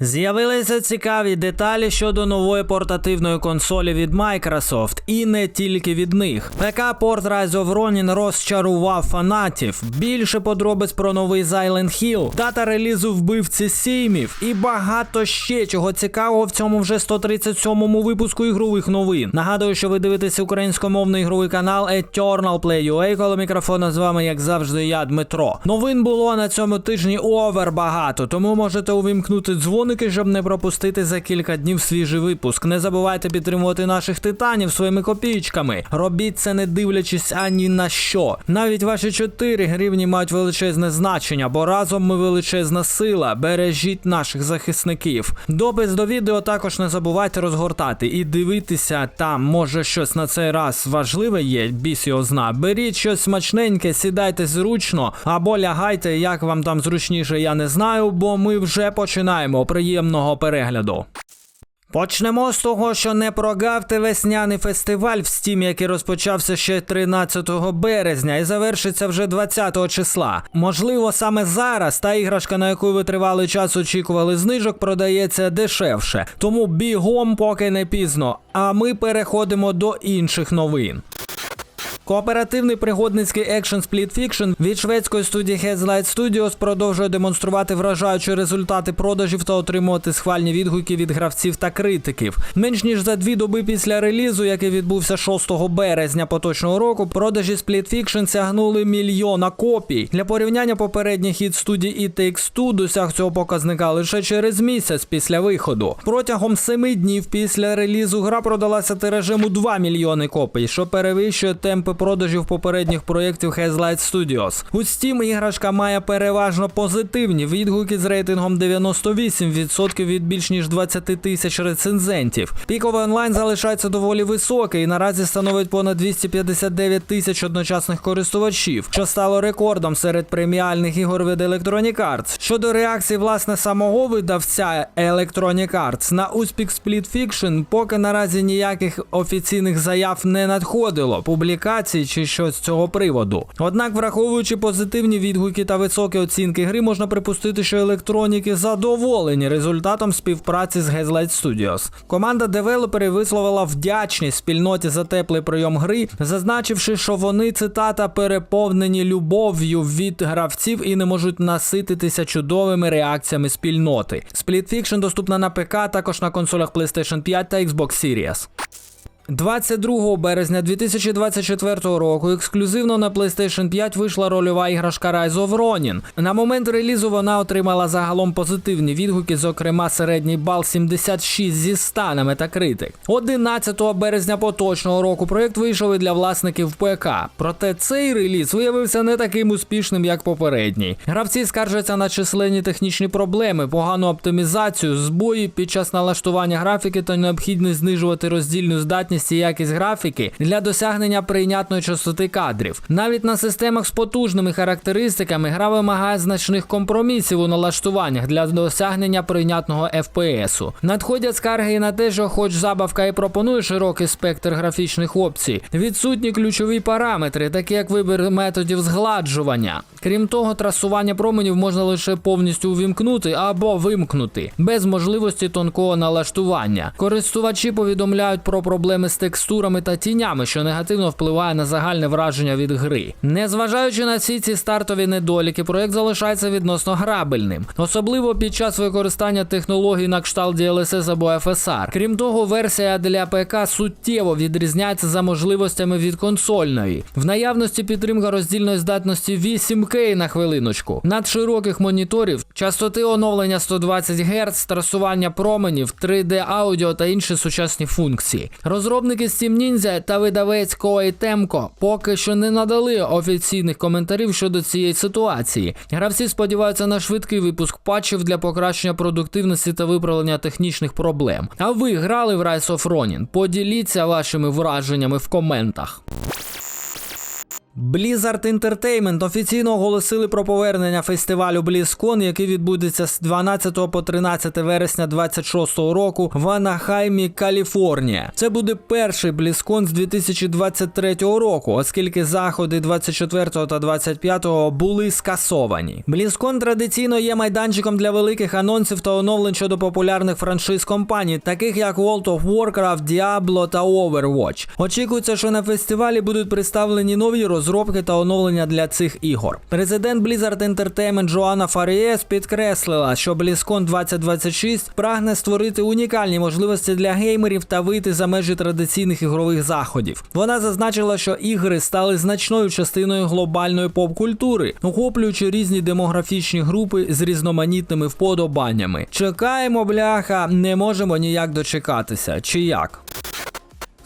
З'явилися цікаві деталі щодо нової портативної консолі від Microsoft, і не тільки від них. ПК-порт Rise of Ronin розчарував фанатів. Більше подробиць про новий Silent Hill, дата релізу вбивці Сімів і багато ще чого цікавого в цьому вже 137-му випуску ігрових новин. Нагадую, що ви дивитеся українськомовний ігровий канал Eternal Play UA, коли мікрофона з вами, як завжди, я Дмитро. Новин було на цьому тижні овер багато, тому можете увімкнути дзвоники, щоб не пропустити за кілька днів свіжий випуск. Не забувайте підтримувати наших титанів своїми копійками. Робіть це не дивлячись ані на що. Навіть ваші 4 гривні мають величезне значення, бо разом ми величезна сила. Бережіть наших захисників. Допис до відео також не забувайте розгортати і дивитися там. Може щось на цей раз важливе є. Біс його зна. Беріть щось смачненьке, сідайте зручно або лягайте, як вам там зручніше, я не знаю, бо ми вже починаємо. Приємного перегляду. Почнемо з того, що не прогавте весняний фестиваль в Steam, який розпочався ще 13 березня і завершиться вже 20 числа. Можливо, саме зараз та іграшка, на яку ви тривалий час очікували знижок, продається дешевше. Тому бігом, поки не пізно. А ми переходимо до інших новин. Кооперативний пригодницький екшен Split Fiction від шведської студії Headlight Studios продовжує демонструвати вражаючі результати продажів та отримувати схвальні відгуки від гравців та критиків. Менш ніж за дві доби після релізу, який відбувся 6 березня поточного року, продажі Split Fiction сягнули мільйона копій. Для порівняння попередній хід студії It Takes досяг цього показника лише через місяць після виходу. Протягом семи днів після релізу гра продалася тиражем у 2 мільйони копій, що перевищує темпи продажів попередніх проєктів Hazelight Studios. У Steam іграшка має переважно позитивні відгуки з рейтингом 98% від більш ніж 20 тисяч рецензентів. Піковий онлайн залишається доволі високий і наразі становить понад 259 тисяч одночасних користувачів, що стало рекордом серед преміальних ігор від Electronic Arts. Щодо реакції власне самого видавця Electronic Arts на успіх Split Fiction, поки наразі ніяких офіційних заяв не надходило. Публікації чи щось з цього приводу. Однак, враховуючи позитивні відгуки та високі оцінки гри, можна припустити, що електроніки задоволені результатом співпраці з Hazelight Studios. Команда девелоперів висловила вдячність спільноті за теплий прийом гри, зазначивши, що вони цитата переповнені любов'ю від гравців і не можуть насититися чудовими реакціями спільноти. Split Fiction доступна на ПК, також на консолях PlayStation 5 та Xbox Series. 22 березня 2024 року ексклюзивно на PlayStation 5 вийшла рольова іграшка Rise of Ronin. На момент релізу вона отримала загалом позитивні відгуки, зокрема середній бал 76 зі 100 на Metacritic. 11 березня поточного року проєкт вийшов і для власників ПК. Проте цей реліз виявився не таким успішним, як попередній. Гравці скаржаться на численні технічні проблеми, погану оптимізацію, збої під час налаштування графіки та необхідність знижувати роздільну здатність і якість графіки для досягнення прийнятної частоти кадрів. Навіть на системах з потужними характеристиками гра вимагає значних компромісів у налаштуваннях для досягнення прийнятного FPS-у. Надходять скарги і на те, що, хоч забавка і пропонує широкий спектр графічних опцій, відсутні ключові параметри, такі як вибір методів згладжування. Крім того, трасування променів можна лише повністю увімкнути або вимкнути, без можливості тонкого налаштування. Користувачі повідомляють про проблеми з текстурами та тінями, що негативно впливає на загальне враження від гри. Незважаючи на всі ці стартові недоліки, проект залишається відносно грабельним, особливо під час використання технологій на кшталт DLSS або FSR. Крім того, версія для ПК суттєво відрізняється за можливостями від консольної. В наявності підтримка роздільної здатності 8К на хвилиночку, надшироких моніторів, частоти оновлення 120 Гц, трасування променів, 3D аудіо та інші сучасні функції. Розробники Steam Ninja та видавець Koei Temco поки що не надали офіційних коментарів щодо цієї ситуації. Гравці сподіваються на швидкий випуск патчів для покращення продуктивності та виправлення технічних проблем. А ви грали в Rise of Ronin? Поділіться вашими враженнями в коментах. Blizzard Entertainment офіційно оголосили про повернення фестивалю BlizzCon, який відбудеться з 12 по 13 вересня 2026 року в Анахаймі, Каліфорнія. Це буде перший BlizzCon з 2023 року, оскільки заходи 24 та 25 були скасовані. BlizzCon традиційно є майданчиком для великих анонсів та оновлень щодо популярних франшиз компаній, таких як World of Warcraft, Diablo та Overwatch. Очікується, що на фестивалі будуть представлені нові розробки та оновлення для цих ігор. Президент Blizzard Entertainment Джоанна Фарієс підкреслила, що BlizzCon 2026 прагне створити унікальні можливості для геймерів та вийти за межі традиційних ігрових заходів. Вона зазначила, що ігри стали значною частиною глобальної поп-культури, охоплюючи різні демографічні групи з різноманітними вподобаннями. Чекаємо, бляха, не можемо ніяк дочекатися. Чи як?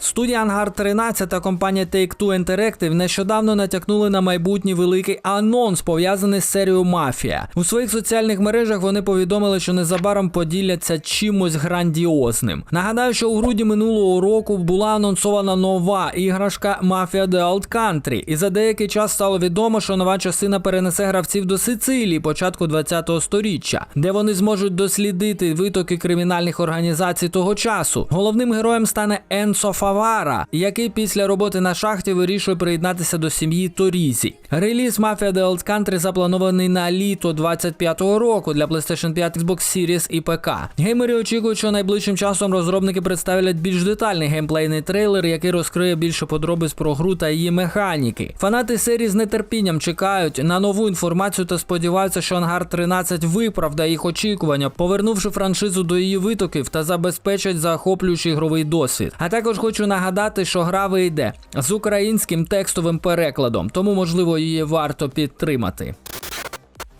Студія Ангар 13 та компанія Take-Two Interactive нещодавно натякнули на майбутній великий анонс, пов'язаний з серією Мафія. У своїх соціальних мережах вони повідомили, що незабаром поділяться чимось грандіозним. Нагадаю, що у грудні минулого року була анонсована нова іграшка Mafia The Old Country, і за деякий час стало відомо, що нова частина перенесе гравців до Сицилії початку 20-го сторіччя, де вони зможуть дослідити витоки кримінальних організацій того часу. Головним героєм стане Енсо Фавара, який після роботи на шахті вирішує приєднатися до сім'ї Торізі. Реліз Mafia The Old Country запланований на літо 25-го року для PlayStation 5, Xbox Series і ПК. Геймери очікують, що найближчим часом розробники представлять більш детальний геймплейний трейлер, який розкриє більше подробиць про гру та її механіки. Фанати серії з нетерпінням чекають на нову інформацію та сподіваються, що Ангар 13 виправдає їх очікування, повернувши франшизу до її витоків та забезпечать захоплюючий ігровий досвід. А також хочу нагадати, що гра вийде з українським текстовим перекладом, тому можливо її варто підтримати.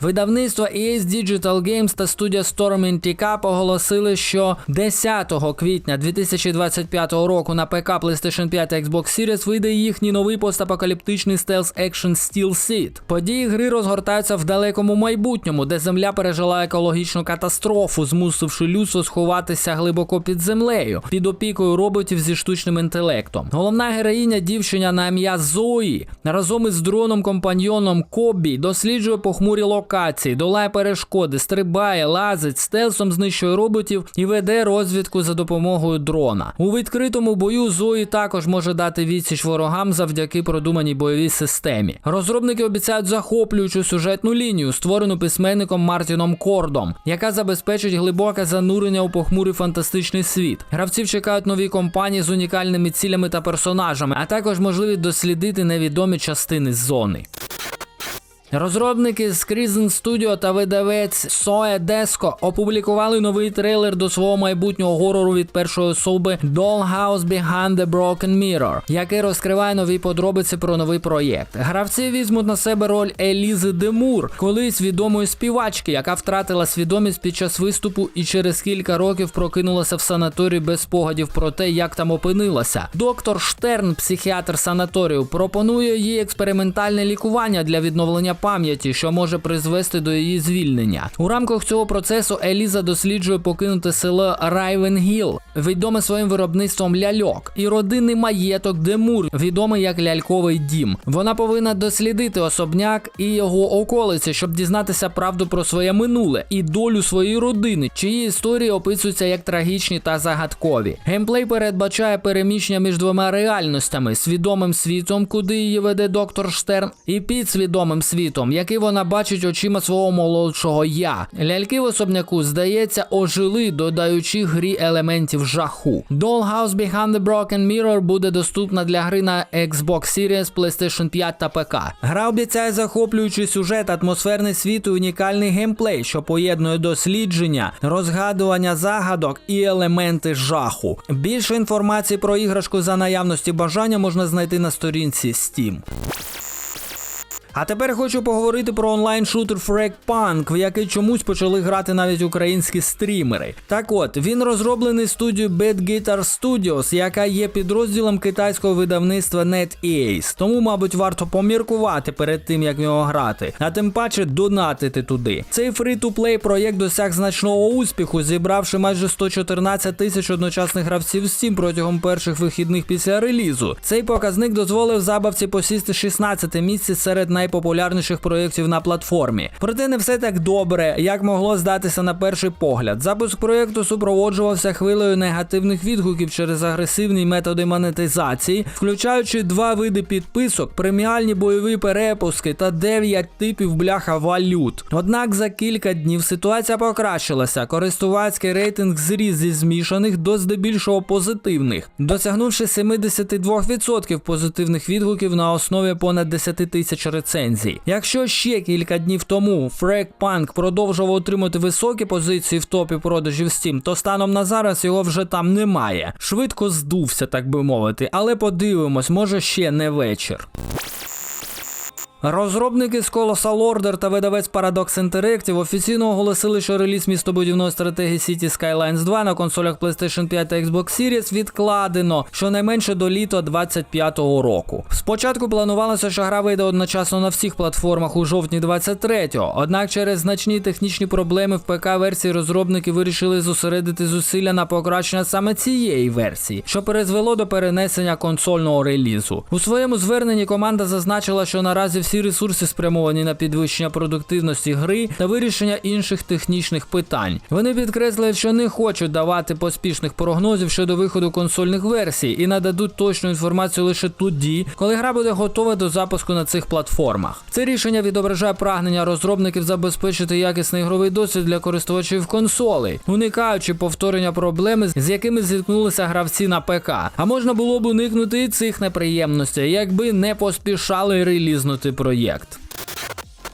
Видавництво EA Digital Games та студія Storm NTK оголосили, що 10 квітня 2025 року на ПК PlayStation 5 та Xbox Series вийде їхній новий постапокаліптичний стелс екшен Steel Seed. Події гри розгортаються в далекому майбутньому, де земля пережила екологічну катастрофу, змусивши людство сховатися глибоко під землею, під опікою роботів зі штучним інтелектом. Головна героїня дівчиня на ім'я Зої разом із дроном компаньйоном Кобі досліджує похмурі локації, долає перешкоди, стрибає, лазить, стелсом знищує роботів і веде розвідку за допомогою дрона. У відкритому бою Зої також може дати відсіч ворогам завдяки продуманій бойовій системі. Розробники обіцяють захоплюючу сюжетну лінію, створену письменником Мартіном Кордом, яка забезпечить глибоке занурення у похмурий фантастичний світ. Гравців чекають нові компанії з унікальними цілями та персонажами, а також можливість дослідити невідомі частини зони. Розробники з Crimson Studio та видавець Soe Desco опублікували новий трейлер до свого майбутнього горору від першої особи Dollhouse Behind the Broken Mirror, який розкриває нові подробиці про новий проєкт. Гравці візьмуть на себе роль Елізи Демур, колись відомої співачки, яка втратила свідомість під час виступу і через кілька років прокинулася в санаторії без спогадів про те, як там опинилася. Доктор Штерн, психіатр санаторію, пропонує їй експериментальне лікування для відновлення пам'яті, що може призвести до її звільнення. У рамках цього процесу Еліза досліджує покинуте село Райвенгіл, відоме своїм виробництвом ляльок, і родинний маєток Демур, відомий як ляльковий дім. Вона повинна дослідити особняк і його околиці, щоб дізнатися правду про своє минуле і долю своєї родини, чиї історії описуються як трагічні та загадкові. Геймплей передбачає переміщення між двома реальностями: свідомим світом, куди її веде доктор Штерн, і підсвідомим світом, який вона бачить очима свого молодшого я. Ляльки в особняку, здається, ожили, додаючи грі елементів жаху. Dollhouse Behind the Broken Mirror буде доступна для гри на Xbox Series, PlayStation 5 та ПК. Гра обіцяє захоплюючий сюжет, атмосферний світ і унікальний геймплей, що поєднує дослідження, розгадування загадок і елементи жаху. Більше інформації про іграшку за наявності бажання можна знайти на сторінці Steam. А тепер хочу поговорити про онлайн-шутер Frag Punk, в який чомусь почали грати навіть українські стрімери. Так от, він розроблений студією Bad Guitar Studios, яка є підрозділом китайського видавництва NetEase. Тому, мабуть, варто поміркувати перед тим, як в нього грати, а тим паче донатити туди. Цей фрі-ту-плей проєкт досяг значного успіху, зібравши майже 114 тисяч одночасних гравців Steam протягом перших вихідних після релізу. Цей показник дозволив забавці посісти 16 місце серед найпопулярніших проєктів на платформі. Проте не все так добре, як могло здатися на перший погляд. Запуск проєкту супроводжувався хвилею негативних відгуків через агресивні методи монетизації, включаючи два види підписок, преміальні бойові перепуски та 9 типів бляха валют. Однак за кілька днів ситуація покращилася. Користувацький рейтинг зріс зі змішаних до здебільшого позитивних, досягнувши 72% позитивних відгуків на основі понад 10 тисяч рецензій. Якщо ще кілька днів тому Фрек Панк продовжував отримати високі позиції в топі продажів Steam, то станом на зараз його вже там немає. Швидко здувся, так би мовити, але подивимось, може ще не вечір. Розробники з Colossal Order та видавець Paradox Interactive офіційно оголосили, що реліз містобудівної стратегії City Skylines 2 на консолях PlayStation 5 та Xbox Series відкладено щонайменше до літа 25-го року. Спочатку планувалося, що гра вийде одночасно на всіх платформах у жовтні 23-го, однак через значні технічні проблеми в ПК-версії розробники вирішили зосередити зусилля на покращення саме цієї версії, що призвело до перенесення консольного релізу. У своєму зверненні команда зазначила, що наразі всі ресурси спрямовані на підвищення продуктивності гри та вирішення інших технічних питань. Вони підкреслили, що не хочуть давати поспішних прогнозів щодо виходу консольних версій і нададуть точну інформацію лише тоді, коли гра буде готова до запуску на цих платформах. Це рішення відображає прагнення розробників забезпечити якісний ігровий досвід для користувачів консолей, уникаючи повторення проблеми, з якими зіткнулися гравці на ПК. А можна було б уникнути і цих неприємностей, якби не поспішали релізнути проєкт.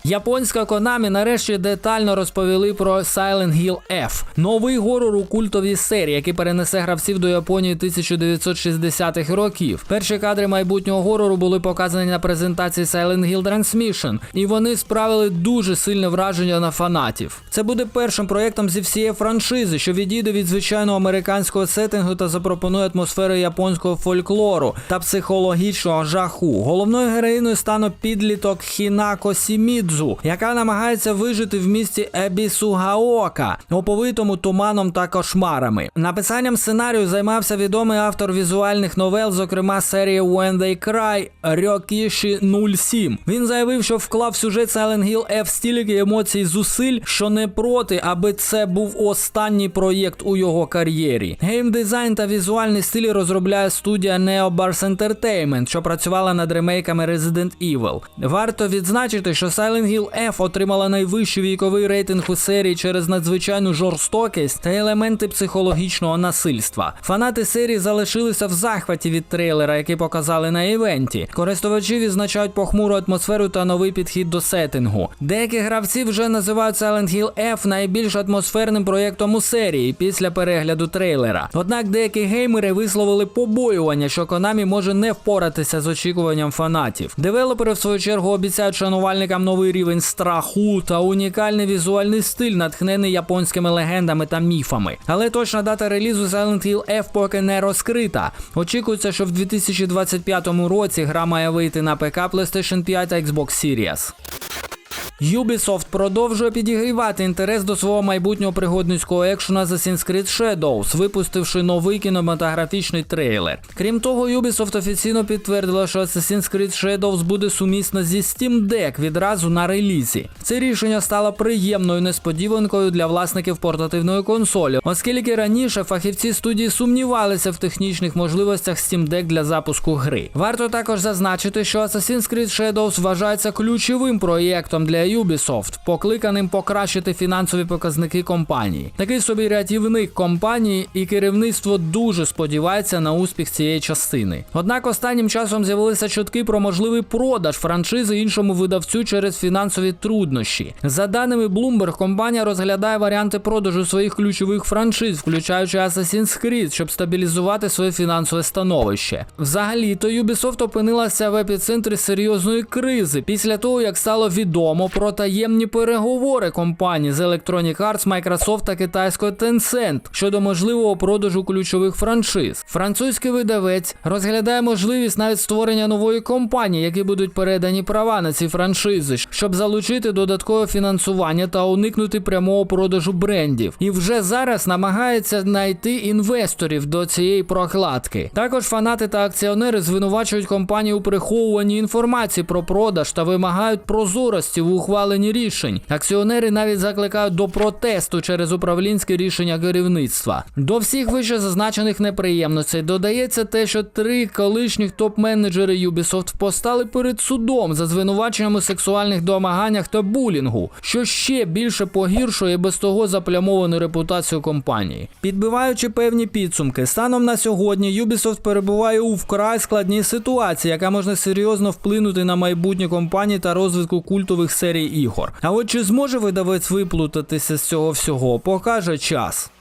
Японська Konami нарешті детально розповіли про Silent Hill F, новий горор у культовій серії, який перенесе гравців до Японії 1960-х років. Перші кадри майбутнього горору були показані на презентації Silent Hill Transmission, і вони справили дуже сильне враження на фанатів. Це буде першим проєктом зі всієї франшизи, що відійде від звичайного американського сеттингу та запропонує атмосферу японського фольклору та психологічного жаху. Головною героїною стане підліток Хінако Сімідзу, яка намагається вижити в місті Ебісугаока, оповитому туманом та кошмарами. Написанням сценарію займався відомий автор візуальних новел, зокрема серії When They Cry Рьокіші 07. Він заявив, що вклав сюжет Silent Hill F стільки емоцій зусиль, що не проти, аби це був останній проєкт у його кар'єрі. Геймдизайн та візуальний стиль розробляє студія Neobar's Entertainment, що працювала над ремейками Resident Evil. Варто відзначити, що Silent Hill F отримала найвищий віковий рейтинг у серії через надзвичайну жорстокість та елементи психологічного насильства. Фанати серії залишилися в захваті від трейлера, який показали на івенті. Користувачі відзначають похмуру атмосферу та новий підхід до сеттингу. Деякі гравці вже називають Silent Hill F найбільш атмосферним проєктом у серії після перегляду трейлера. Однак деякі геймери висловили побоювання, що Konami може не впоратися з очікуванням фанатів. Девелопери, в свою чергу, обіцяють шанувальникам новий рівень страху та унікальний візуальний стиль, натхнений японськими легендами та міфами. Але точна дата релізу Silent Hill F поки не розкрита. Очікується, що в 2025 році гра має вийти на ПК, PlayStation 5 та Xbox Series. Ubisoft продовжує підігрівати інтерес до свого майбутнього пригодницького екшена Assassin's Creed Shadows, випустивши новий кінематографічний трейлер. Крім того, Ubisoft офіційно підтвердила, що Assassin's Creed Shadows буде сумісна зі Steam Deck відразу на релізі. Це рішення стало приємною несподіванкою для власників портативної консолі, оскільки раніше фахівці студії сумнівалися в технічних можливостях Steam Deck для запуску гри. Варто також зазначити, що Assassin's Creed Shadows вважається ключовим проєктом для Ubisoft, покликаним покращити фінансові показники компанії. Такий собі рятівник компанії і керівництво дуже сподівається на успіх цієї частини. Однак останнім часом з'явилися чутки про можливий продаж франшизи іншому видавцю через фінансові труднощі. За даними Bloomberg, компанія розглядає варіанти продажу своїх ключових франшиз, включаючи Assassin's Creed, щоб стабілізувати своє фінансове становище. Взагалі-то Ubisoft опинилася в епіцентрі серйозної кризи після того, як стало відомо про таємні переговори компанії з Electronic Arts, Microsoft та китайської Tencent щодо можливого продажу ключових франшиз. Французький видавець розглядає можливість навіть створення нової компанії, які будуть передані права на ці франшизи, щоб залучити додаткове фінансування та уникнути прямого продажу брендів. І вже зараз намагається знайти інвесторів до цієї прокладки. Також фанати та акціонери звинувачують компанію у приховуванні інформації про продаж та вимагають прозорості в ухваленні рішень. Акціонери навіть закликають до протесту через управлінське рішення керівництва. До всіх вище зазначених неприємностей додається те, що три колишніх топ-менеджери Ubisoft постали перед судом за звинуваченням у сексуальних домаганнях та булінгу, що ще більше погіршує без того заплямовану репутацію компанії. Підбиваючи певні підсумки, станом на сьогодні Ubisoft перебуває у вкрай складній ситуації, яка може серйозно вплинути на майбутнє компанії та розвитку культових серій ігор. А от чи зможе видавець виплутатися з цього всього, покаже час.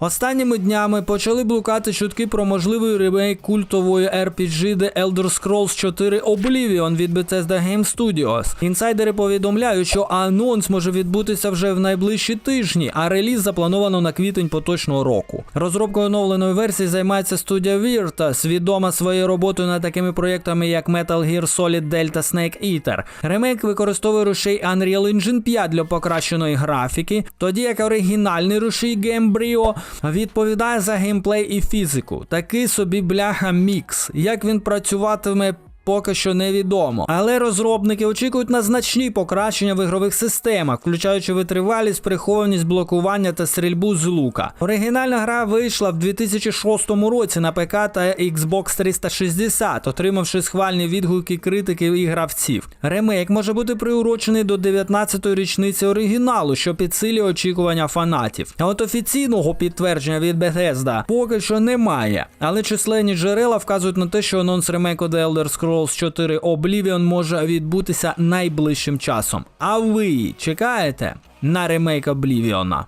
Останніми днями почали блукати чутки про можливий ремейк культової RPG The Elder Scrolls 4 Oblivion від Bethesda Game Studios. Інсайдери повідомляють, що анонс може відбутися вже в найближчі тижні, а реліз заплановано на квітень поточного року. Розробкою оновленої версії займається студія Virtus, відома своєю роботою над такими проєктами, як Metal Gear Solid Delta Snake Eater. Ремейк використовує рушій Unreal Engine 5 для покращеної графіки, тоді як оригінальний рушій Gamebryo відповідає за геймплей і фізику. Такий собі бляха мікс. Як він працюватиме. Поки що невідомо, але розробники очікують на значні покращення в ігрових системах, включаючи витривалість, прихованість, блокування та стрільбу з лука. Оригінальна гра вийшла в 2006 році на ПК та Xbox 360, отримавши схвальні відгуки критиків і гравців. Ремейк може бути приурочений до 19-ї річниці оригіналу, що підсилює очікування фанатів. А от офіційного підтвердження від Bethesda поки що немає, але численні джерела вказують на те, що анонс ремейку The Elder Scrolls 4 Oblivion може відбутися найближчим часом. А ви чекаєте на ремейк Oblivion?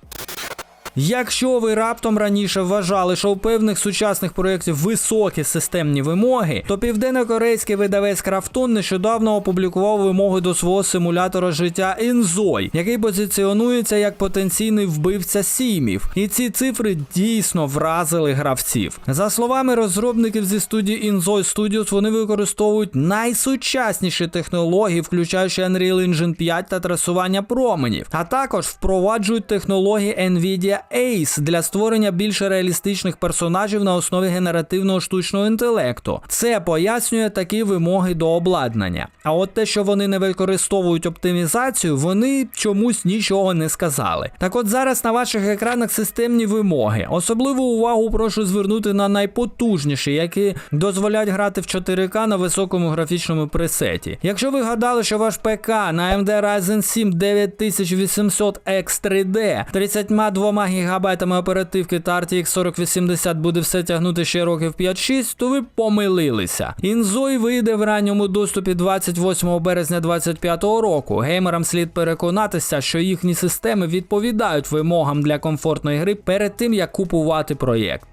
Якщо ви раптом раніше вважали, що у певних сучасних проєктів високі системні вимоги, то південнокорейський видавець Крафтон нещодавно опублікував вимоги до свого симулятора життя Інзой, який позиціонується як потенційний вбивця сімів. І ці цифри дійсно вразили гравців. За словами розробників зі студії Inzoi Studios, вони використовують найсучасніші технології, включаючи Unreal Engine 5 та трасування променів, а також впроваджують технології Nvidia Ace для створення більш реалістичних персонажів на основі генеративного штучного інтелекту. Це пояснює такі вимоги до обладнання. А от те, що вони не використовують оптимізацію, вони чомусь нічого не сказали. Так от зараз на ваших екранах системні вимоги. Особливу увагу прошу звернути на найпотужніші, які дозволяють грати в 4К на високому графічному пресеті. Якщо ви гадали, що ваш ПК на AMD Ryzen 7 9800X 3D 32 гігабайтами оперативки та RTX 4080 буде все тягнути ще років 5-6, то ви помилилися. Інзой вийде в ранньому доступі 28 березня 2025 року. Геймерам слід переконатися, що їхні системи відповідають вимогам для комфортної гри перед тим, як купувати проєкт.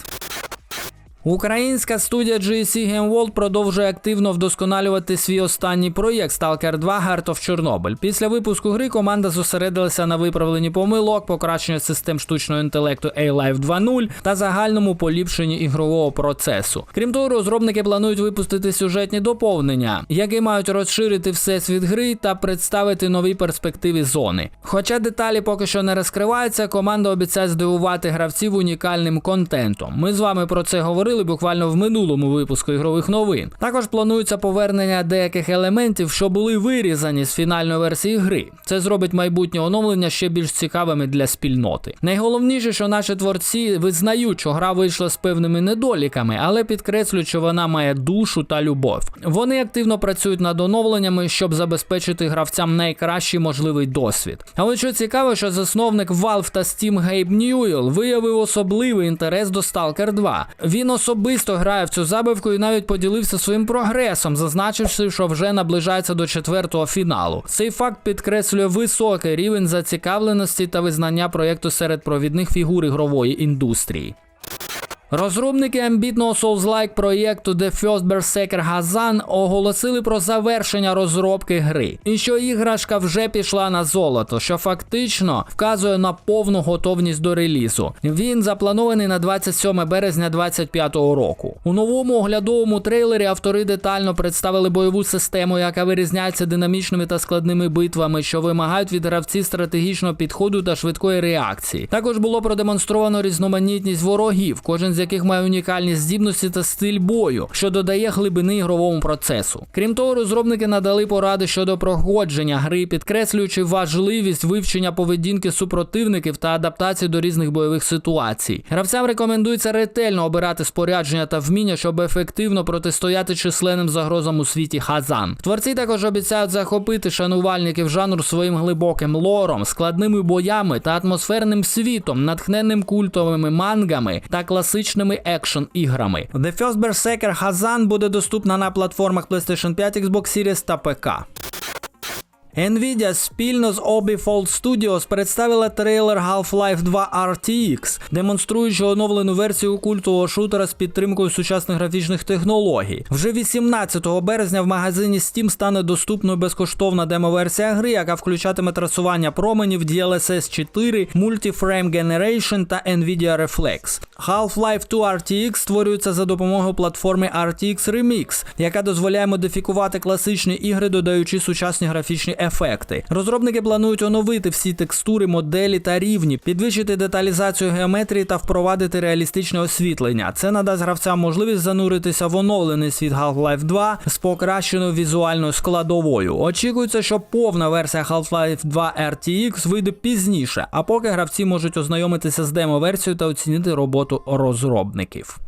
Українська студія GSC Game World продовжує активно вдосконалювати свій останній проєкт Stalker 2 Heart of Chernobyl. Після випуску гри команда зосередилася на виправленні помилок, покращенні систем штучного інтелекту A-Live 2.0 та загальному поліпшенні ігрового процесу. Крім того, розробники планують випустити сюжетні доповнення, які мають розширити всесвіт гри та представити нові перспективи зони. Хоча деталі поки що не розкриваються, команда обіцяє здивувати гравців унікальним контентом. Ми з вами про це говорили говорили буквально в минулому випуску ігрових новин. Також планується повернення деяких елементів, що були вирізані з фінальної версії гри. Це зробить майбутнє оновлення ще більш цікавими для спільноти. Найголовніше, що наші творці визнають, що гра вийшла з певними недоліками, але підкреслюють, що вона має душу та любов. Вони активно працюють над оновленнями, щоб забезпечити гравцям найкращий можливий досвід. Але що цікаво, що засновник Valve та Steam Гейб Ньюел виявив особливий інтерес до Stalker 2. Він особисто грає в цю забивку і навіть поділився своїм прогресом, зазначивши, що вже наближається до четвертого фіналу. Цей факт підкреслює високий рівень зацікавленості та визнання проєкту серед провідних фігур ігрової індустрії. Розробники амбітного Souls-like проєкту The First Berserker Hazan оголосили про завершення розробки гри, і що іграшка вже пішла на золото, що фактично вказує на повну готовність до релізу. Він запланований на 27 березня 2025 року. У новому оглядовому трейлері автори детально представили бойову систему, яка вирізняється динамічними та складними битвами, що вимагають від гравців стратегічного підходу та швидкої реакції. Також було продемонстровано різноманітність ворогів, кожен з яких має унікальні здібності та стиль бою, що додає глибини ігровому процесу. Крім того, розробники надали поради щодо проходження гри, підкреслюючи важливість вивчення поведінки супротивників та адаптації до різних бойових ситуацій. Гравцям рекомендується ретельно обирати спорядження та вміння, щоб ефективно протистояти численним загрозам у світі Хазан. Творці також обіцяють захопити шанувальників жанру своїм глибоким лором, складними боями та атмосферним світом, натхненним культовими мангами та класичними екшн іграми. The First Berserker Hazan буде доступна на платформах PlayStation 5, Xbox Series та ПК. Nvidia спільно з Obifold Studios представила трейлер Half-Life 2 RTX, демонструючи оновлену версію культового шутера з підтримкою сучасних графічних технологій. Вже 18 березня в магазині Steam стане доступною безкоштовна демоверсія гри, яка включатиме трасування променів DLSS 4, Multi-Frame Generation та Nvidia Reflex. Half-Life 2 RTX створюється за допомогою платформи RTX Remix, яка дозволяє модифікувати класичні ігри, додаючи сучасні графічні ефекти. Розробники планують оновити всі текстури, моделі та рівні, підвищити деталізацію геометрії та впровадити реалістичне освітлення. Це надасть гравцям можливість зануритися в оновлений світ Half-Life 2 з покращеною візуальною складовою. Очікується, що повна версія Half-Life 2 RTX вийде пізніше, а поки гравці можуть ознайомитися з демо-версією та оцінити роботу розробників.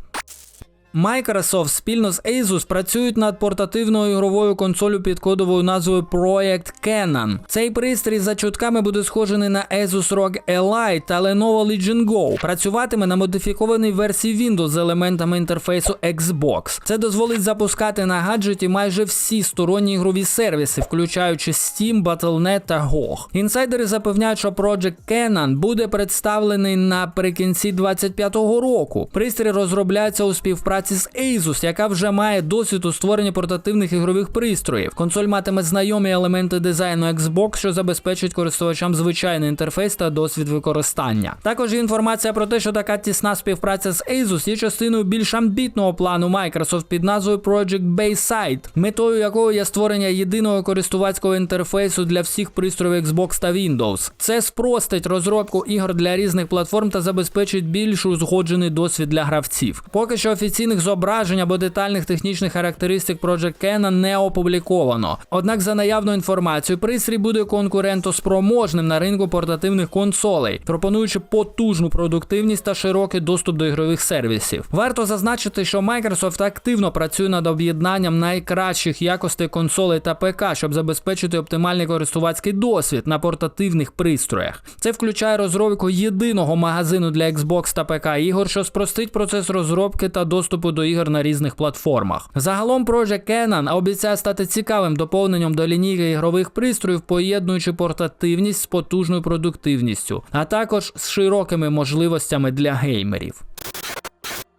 Microsoft спільно з Asus працюють над портативною ігровою консолью під кодовою назвою Project Canon. Цей пристрій за чутками буде схожений на Asus ROG Elite та Lenovo Legion Go. Працюватиме на модифікованій версії Windows з елементами інтерфейсу Xbox. Це дозволить запускати на гаджеті майже всі сторонні ігрові сервіси, включаючи Steam, Battle.net та GOG. Інсайдери запевняють, що Project Canon буде представлений наприкінці 25-го року. Пристрій розробляється у співпраці з Asus, яка вже має досвід у створенні портативних ігрових пристроїв. Консоль матиме знайомі елементи дизайну Xbox, що забезпечить користувачам звичайний інтерфейс та досвід використання. Також є інформація про те, що така тісна співпраця з Asus є частиною більш амбітного плану Microsoft під назвою Project Bayside, метою якого є створення єдиного користувацького інтерфейсу для всіх пристроїв Xbox та Windows. Це спростить розробку ігор для різних платформ та забезпечить більш узгоджений досвід для гравців. Поки що офіційних зображень або детальних технічних характеристик Project Canon не опубліковано. Однак, за наявною інформацією, пристрій буде конкурентоспроможним на ринку портативних консолей, пропонуючи потужну продуктивність та широкий доступ до ігрових сервісів. Варто зазначити, що Microsoft активно працює над об'єднанням найкращих якостей консолей та ПК, щоб забезпечити оптимальний користувацький досвід на портативних пристроях. Це включає розробку єдиного магазину для Xbox та ПК ігор, що спростить процес розробки та доступу до ігор на різних платформах. Загалом Project Canon обіцяє стати цікавим доповненням до лінійки ігрових пристроїв, поєднуючи портативність з потужною продуктивністю, а також з широкими можливостями для геймерів.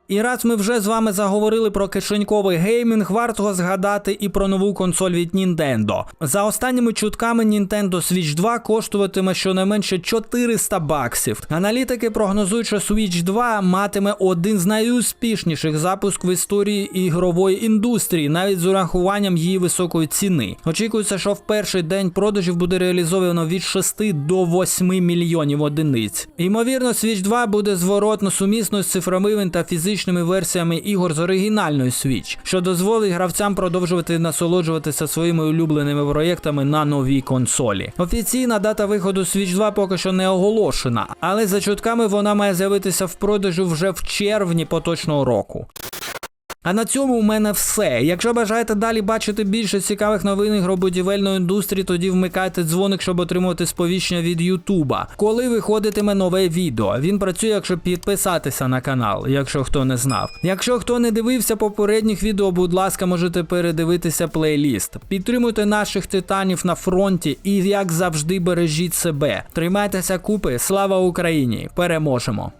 І раз ми вже з вами заговорили про кишеньковий геймінг, варто згадати і про нову консоль від Nintendo. За останніми чутками Nintendo Switch 2 коштуватиме щонайменше 400 баксів. Аналітики прогнозують, що Switch 2 матиме один з найуспішніших запуск в історії ігрової індустрії, навіть з урахуванням її високої ціни. Очікується, що в перший день продажів буде реалізовано від 6 до 8 мільйонів одиниць. Ймовірно, Switch 2 буде зворотно сумісною з цифровими та фізичними графічними версіями ігор з оригінальної Switch, що дозволить гравцям продовжувати насолоджуватися своїми улюбленими проєктами на новій консолі. Офіційна дата виходу Switch 2 поки що не оголошена, але за чутками вона має з'явитися в продажу вже в червні поточного року. А на цьому у мене все. Якщо бажаєте далі бачити більше цікавих новин ігробудівельної індустрії, тоді вмикайте дзвоник, щоб отримувати сповіщення від Ютуба. Коли виходитиме нове відео, він працює, якщо підписатися на канал, якщо хто не знав. Якщо хто не дивився попередніх відео, будь ласка, можете передивитися плейліст. Підтримуйте наших титанів на фронті і, як завжди, бережіть себе. Тримайтеся купи, слава Україні! Переможемо!